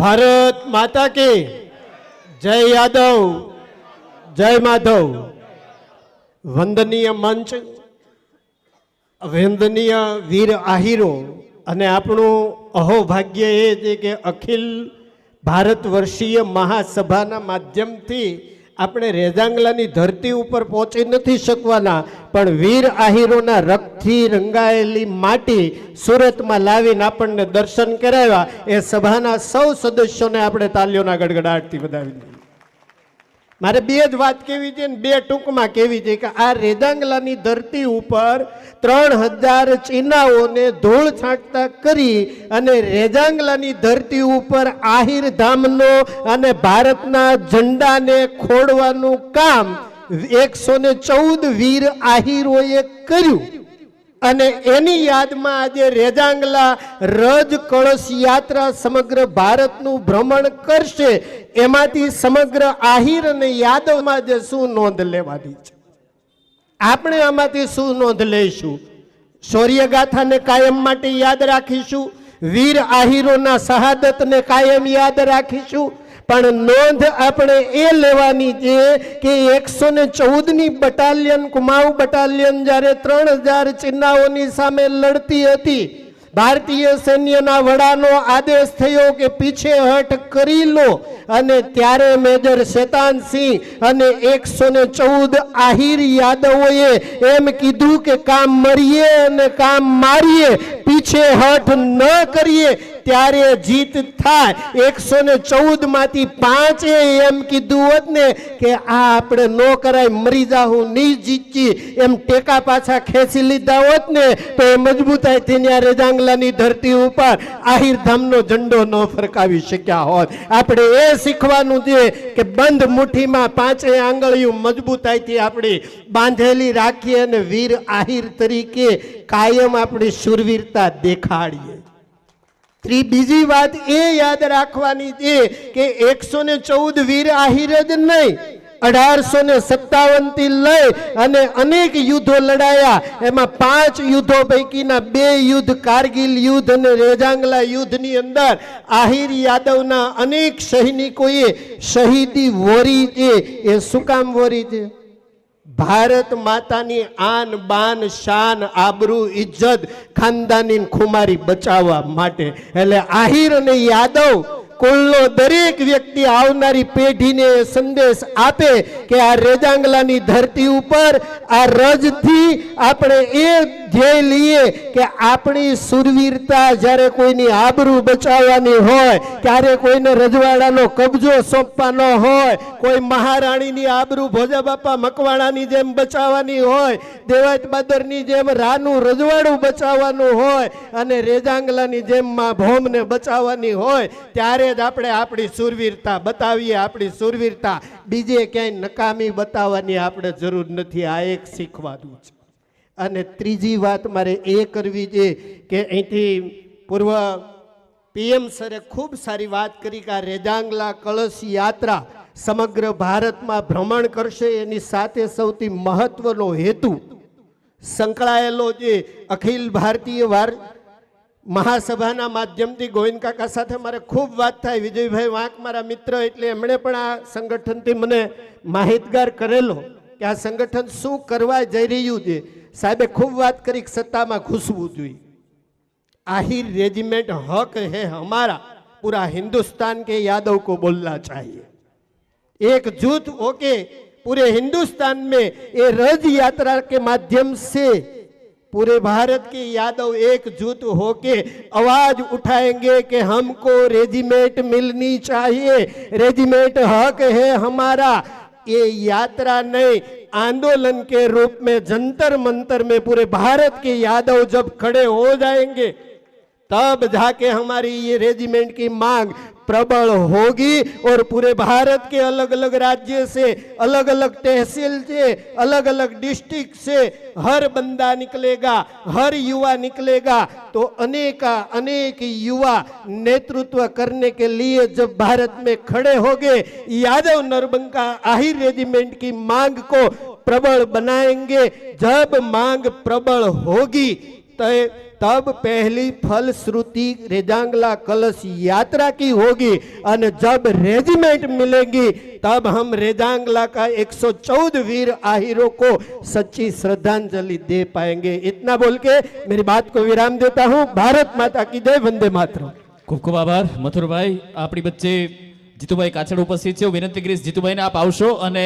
ભારત માતા કી જય યાદવ, જય માધવ. વંદનીય મંચ, વંદનીય વીર આહીરો અને આપણું અહોભાગ્ય એ છે કે અખિલ ભારત વર્ષીય મહાસભાના માધ્યમથી આપણે રેજાંગલાની ધરતી ઉપર પહોંચી નથી શકવાના, પણ વીર આહીરોના રક્તથી રંગાયેલી માટી સુરતમાં લાવીને આપણને દર્શન કરાવ્યા. એ સભાના સૌ સદસ્યોને આપણે તાલીઓના ગડગડાટથી વધાવી મારે બે જ વાત કેવી છે ને બે ટૂંકમાં કેવી છે કે આ રેદાંગલાની ધરતી ઉપર ત્રણ હજાર ચીનાઓને ધૂળ છાંટતા કરી અને રેજાંગલાની ધરતી ઉપર આહિર ધામનો અને ભારતના ઝંડાને ખોડવાનું કામ એકસો ને ચૌદ વીર આહિરોએ કર્યું. અને એની યાદમાં આજે રેજાંગલા રજ કળશ યાત્રા સમગ્ર ભારતનું ભ્રમણ કરશે. એમાંથી સમગ્ર આહિર અને યાદવમાં જે શું નોંધ લેવાની છે? આપણે આમાંથી શું નોંધ લઈશું? શૌર્યગાથાને કાયમ માટે યાદ રાખીશું. વીર આહિરોના શહાદતને કાયમ યાદ રાખીશું. પણ નોંધ આપણે એ લેવાની છે કે એકસો ને ચૌદની બટાલિયન કુમાઉ બટાલિયન જ્યારે ત્રણ હજાર ચિન્નાઓની સામે લડતી હતી, ભારતીય સૈન્યના વડાનો આદેશ થયો કે પીછે હટ કરી લો અને ત્યારે મેજર શેતાનસિંહ અને એકસો ને ચૌદ આહિર યાદવોએ એમ કીધું કે કામ મરીએ અને કામ મારીએ પીછે હટ ન કરીએ, ત્યારે જીત થાય. એકસો ને ચૌદમાંથી પાંચે એમ કીધું હોત ને કે આ આપણે ન કરાય, મરી જાહું નહીં જીતજી એમ ટેકા પાછા ખેંચી લીધા હોત ને, તો એ મજબૂતાઈથી ત્યાં રેજાંગલાની ધરતી ઉપર આહિર ધામનો ઝંડો ન ફરકાવી શક્યા હોત. આપણે એ શીખવાનું છે કે બંધ મુઠ્ઠીમાં પાંચે આંગળીઓ મજબૂતાઈથી આપણી બાંધેલી રાખીએ અને વીર આહિર તરીકે કાયમ આપણી શુરવીરતા દેખાડીએ. ત્રી બીજી વાત એ યાદ રાખવાની છે કે એકસો ને ચૌદ વીર આહિર જ નહીં, અઢારસો ને સત્તાવનથી લઈ અને અનેક યુદ્ધો લડાયા. એમાં પાંચ યુદ્ધો પૈકીના બે યુદ્ધ કારગિલ યુદ્ધ અને રેજાંગલા યુદ્ધની અંદર આહિર યાદવના અનેક સૈનિકોએ શહીદી વોરી છે. એ શું કામ વોરી છે? ભારત માતાની આન, બાન, શાન, આબરૂ ઇજ્જત ખાનદાની ખુમારી બચાવવા માટે. એટલે આહિર અને યાદવ કુલનો દરેક વ્યક્તિ આવનારી પેઢીને સંદેશ આપે કે આ રેજાંગલાની ધરતી ઉપર, આ રજથી આપણે એ ધ્યેય લઈએ કે આપણી સુરવીરતા જ્યારે કોઈની આબરૂ બચાવવાની હોય ત્યારે કોઈને રજવાડાનો કબજો સોંપવાનો હોય, કોઈ મહારાણીની આબરૂ ભોજા બાપા મકવાણાની જેમ બચાવવાની હોય દેવાત બાદરની જેમ રાનું રજવાડું બચાવવાનું હોય અને રેજાંગલાની જેમ માં ભોમને બચાવવાની હોય, ત્યારે જ આપણે આપણી સુરવીરતા બતાવીએ, આપણી સુરવીરતા. બીજે ક્યાંય નકામી બતાવવાની આપણે જરૂર નથી. આ એક શીખવાનું છે. અને ત્રીજી વાત મારે એ કરવી છે કે અહીંથી પૂર્વ પીએમ સરે ખૂબ સારી વાત કરી કે આ રેજાંગલા કળશ યાત્રા સમગ્ર ભારતમાં ભ્રમણ કરશે. એની સાથે સૌથી મહત્વનો હેતુ સંકળાયેલો જે અખિલ ભારતીય વાર મહાસભાના માધ્યમથી ગોવિંદકાકા સાથે મારે ખૂબ વાત થાય. વિજયભાઈ વાંક મારા મિત્ર એટલે એમણે પણ આ સંગઠનથી મને માહિતગાર કરેલો કે આ સંગઠન શું કરવા જઈ રહ્યું છે. સાહેબે ખૂબ વાત કરી સત્તામાં ઘૂસવું જોઈએ. આહિર રેજિમેન્ટ હક હે હમારા. પૂરા હિન્દુસ્તાન કે યાદવ કો બોલના ચાહીએ. એક જૂથ ઓકે પૂરે હિન્દુસ્તાન મેં એ રજ યાત્રા કે માધ્યમ સે पूरे भारत के यादव एकजुट होके आवाज़ उठाएँगे कि हमको रेजिमेंट मिलनी चाहिए। रेजिमेंट हक है हमारा। ये यात्रा नहीं, आंदोलन के रूप में जंतर मंतर में पूरे भारत के यादव जब खड़े हो जाएँगे तब जाके हमारी ये रेजिमेंट की मांग प्रबल होगी और पूरे भारत के अलग अलग राज्य से अलग अलग तहसील से अलग अलग डिस्ट्रिक्ट से हर बंदा निकलेगा, हर युवा निकलेगा। तो अनेका, अनेक युवा नेतृत्व करने के लिए जब भारत में खड़े होंगे, यादव नरबंका आहिर रेजिमेंट की मांग को प्रबल बनाएँगे। जब मांग प्रबल होगी तो तब पहली फलश्रुति रेजांगला कलश यात्रा की होगी और जब रेजिमेंट मिलेंगी तब हम रेजांगला का 114 वीर आहिरों को सच्ची श्रद्धांजलि दे पाएंगे इतना बोल के मेरी बात को विराम देता हूँ भारत माता की जय वंदे मातरम ખૂબ ખૂબ આભાર મથુરભાઈ આપણી વચ્ચે જીતુભાઈ કાછડ ઉપસ્થિત છે હું વિનંતી કરીશ જીતુભાઈને આપ આવશો અને